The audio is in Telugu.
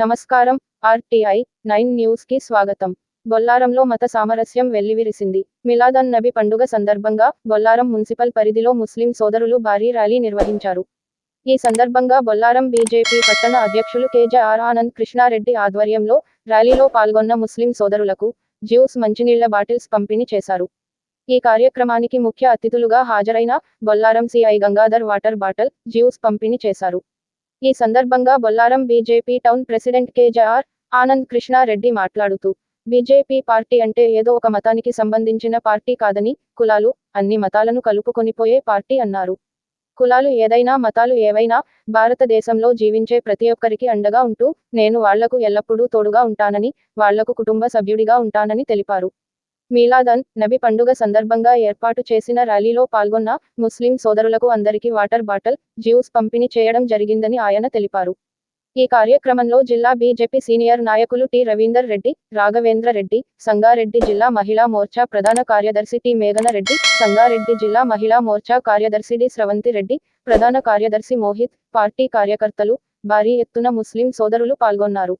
నమస్కారం ఆర్టీఐ నైన్ న్యూస్కి స్వాగతం. బొల్లారంలో మత సామరస్యం వెల్లివిరిసింది. మిలాదన్ నబి పండుగ సందర్భంగా బొల్లారం మున్సిపల్ పరిధిలో ముస్లిం సోదరులు భారీ ర్యాలీ నిర్వహించారు. ఈ సందర్భంగా బొల్లారం బీజేపీ పట్టణ అధ్యక్షులు కేజేఆర్ ఆనంద్ కృష్ణారెడ్డి ఆధ్వర్యంలో ర్యాలీలో పాల్గొన్న ముస్లిం సోదరులకు జ్యూస్ మంచినీళ్ళ బాటిల్స్ పంపిణీ చేశారు. ఈ కార్యక్రమానికి ముఖ్య అతిథులుగా హాజరైన Bollaram CI Gangadhar water bottle juice పంపిణీ చేశారు. ఈ సందర్భంగా Bollaram BJP town president KJR Anand Krishna Reddy మాట్లాడుతూ బీజేపీ పార్టీ అంటే ఏదో ఒక మతానికి సంబంధించిన పార్టీ కాదని కులాలు అన్ని మతాలను కలుపుకొనిపోయే పార్టీ అన్నారు. కులాలు ఏదైనా మతాలు ఏవైనా భారతదేశంలో జీవించే ప్రతి ఒక్కరికి అండగా ఉంటూ నేను వాళ్ళకు ఎల్లప్పుడూ తోడుగా ఉంటానని వాళ్ళకు కుటుంబ సభ్యుడిగా ఉంటానని తెలిపారు. మీలాదన్ నబి పండుగ సందర్భంగా ఏర్పాటు చేసిన ర్యాలీలో పాల్గొన్న ముస్లిం సోదరులకు అందరికీ వాటర్ బాటల్ జ్యూస్ పంపిణీ చేయడం జరిగిందని ఆయన తెలిపారు. ఈ కార్యక్రమంలో జిల్లా బీజేపీ సీనియర్ నాయకులు టి. రవీందర్ రెడ్డి రాఘవేంద్ర రెడ్డి సంగారెడ్డి జిల్లా మహిళా మోర్చా ప్రధాన కార్యదర్శి టి. మేఘన రెడ్డి సంగారెడ్డి జిల్లా మహిళా మోర్చా కార్యదర్శి డి. స్రవంతి రెడ్డి ప్రధాన కార్యదర్శి మోహిత్ పార్టీ కార్యకర్తలు భారీ ఎత్తున ముస్లిం సోదరులు పాల్గొన్నారు.